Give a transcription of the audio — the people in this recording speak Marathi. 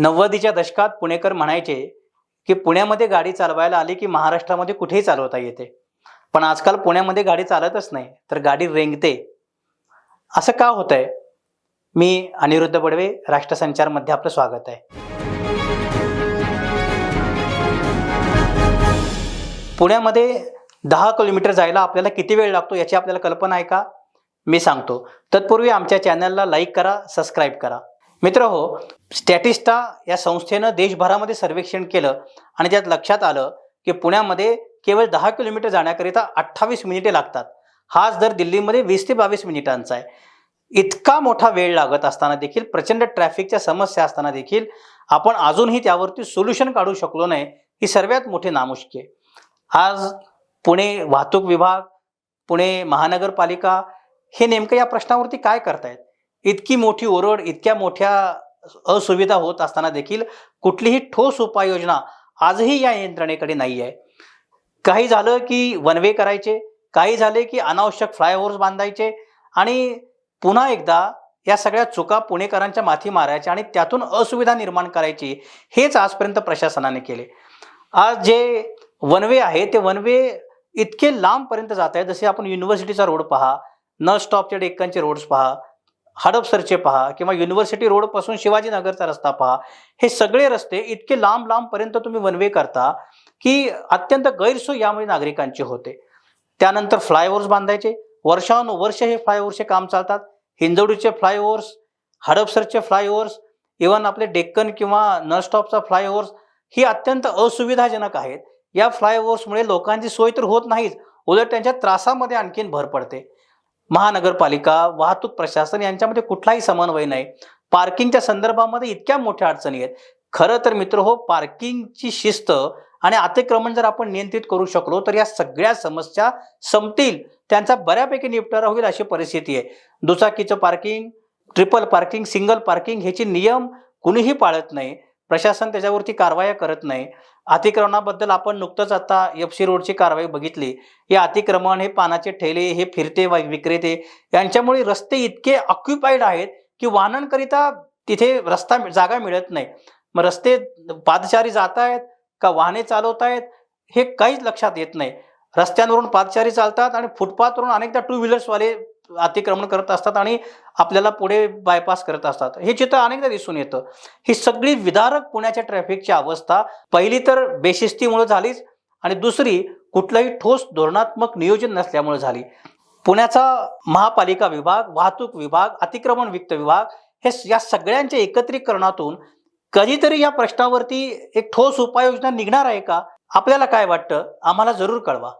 नव्वदीच्या दशकात पुणेकर म्हणायचे की पुण्यामध्ये गाडी चालवायला आली की महाराष्ट्रामध्ये कुठेही चालवता येते. पण आजकाल पुण्यामध्ये गाडी चालतच नाही तर गाडी रेंगते. असं का होत आहे मी अनिरुद्ध बडवे राष्ट्रसंचारमध्ये आपलं स्वागत आहे. पुण्यामध्ये दहा किलोमीटर जायला आपल्याला किती वेळ लागतो याची आपल्याला कल्पना आहे का? मी सांगतो. तत्पूर्वी आमच्या चॅनलला लाईक करा सबस्क्राईब करा. मित्र हो स्टॅटिस्टा या संस्थेनं देशभरामध्ये सर्वेक्षण केलं आणि त्यात लक्षात आलं की पुण्यामध्ये केवळ दहा किलोमीटर जाण्याकरिता अठ्ठावीस मिनिटे लागतात. हाच दर दिल्लीमध्ये वीस ते बावीस मिनिटांचा आहे. इतका मोठा वेळ लागत असताना देखील प्रचंड ट्रॅफिकच्या समस्या असताना देखील आपण अजूनही त्यावरती सोल्युशन काढू शकलो नाही ही सर्वात मोठी नामुष्की आहे. आज पुणे वाहतूक विभाग पुणे महानगरपालिका हे नेमकं या प्रश्नावरती काय करतायत? इतकी मोठी ओरड इतक्या मोठ्या असुविधा होत असताना देखील कुठलीही ठोस उपाययोजना आजही या यंत्रणेकडे नाही आहे काही झालं की वनवे करायचे काही झाले की अनावश्यक फ्लायओव्हर्स बांधायचे आणि पुन्हा एकदा या सगळ्या चुका पुणेकरांच्या माथी मारायच्या आणि त्यातून असुविधा निर्माण करायची हेच आजपर्यंत प्रशासनाने केले. आज जे वनवे आहे ते वनवे इतके लांबपर्यंत जात आहे जसे आपण युनिव्हर्सिटीचा रोड पहा न स्टॉपच्या डेक्कनचे रोड्स पहा हडपसरचे पहा किंवा युनिव्हर्सिटी रोडपासून शिवाजीनगरचा रस्ता पहा. हे सगळे रस्ते इतके लांब लांबपर्यंत तुम्ही वनवे करता की अत्यंत गैरसोय यामुळे नागरिकांची होते. त्यानंतर फ्लायओव्हर्स बांधायचे. वर्षानुवर्ष हे फ्लायओव्हरचे काम चालतात. हिंजवडीचे फ्लायओव्हर्स हडपसरचे फ्लायओव्हर्स इवन आपले डेक्कन किंवा न स्टॉपचा फ्लायओव्हर्स ही अत्यंत असुविधाजनक आहेत. या फ्लायओव्हर्समुळे लोकांची सोय तर होत नाहीच. उलट त्यांच्या त्रासामध्ये आणखीन भर पडते. महानगरपालिका वाहतूक प्रशासन यांच्यामध्ये कुठलाही समन्वय नाही. पार्किंगच्या संदर्भामध्ये इतक्या मोठ्या अडचणी आहेत. खरं तर मित्र हो पार्किंगची शिस्त आणि अतिक्रमण जर आपण नियंत्रित करू शकलो तर या सगळ्या समस्या संपतील. त्यांचा बऱ्यापैकी निपटारा होईल अशी परिस्थिती आहे. दुचाकीचं parking triple parking single parking ह्याचे नियम कुणीही पाळत नाही. प्रशासन त्याच्यावरती कारवाया करत नाही. अतिक्रमणाबद्दल आपण नुकतंच आता एफ सी रोडची कारवाई बघितली. हे अतिक्रमण हे पानाचे ठेले हे फिरते विक्रेते यांच्यामुळे रस्ते इतके ऑक्युपाईड आहेत की वाहनांकरिता तिथे रस्ता जागा मिळत नाही. मग रस्ते पादचारी जात आहेत का वाहने चालवत आहेत हे काहीच लक्षात येत नाही. रस्त्यांवरून पादचारी चालतात आणि फुटपाथवरून अनेकदा टू व्हीलर्सवाले अतिक्रमण करत असतात आणि आपल्याला पुढे बायपास करत असतात. हे चित्र अनेकदा दिसून येतं. ही सगळी विदारक पुण्याच्या ट्रॅफिकची अवस्था पहिली तर बेशिस्तीमुळे झालीच आणि दुसरी कुठलंही ठोस धोरणात्मक नियोजन नसल्यामुळे झाली. पुण्याचा महापालिका विभाग वाहतूक विभाग अतिक्रमण वित्त विभाग हे या सगळ्यांच्या एकत्रीकरणातून कधीतरी या प्रश्नावरती एक ठोस उपाययोजना निघणार आहे का? आपल्याला काय वाटतं? आम्हाला जरूर कळवा.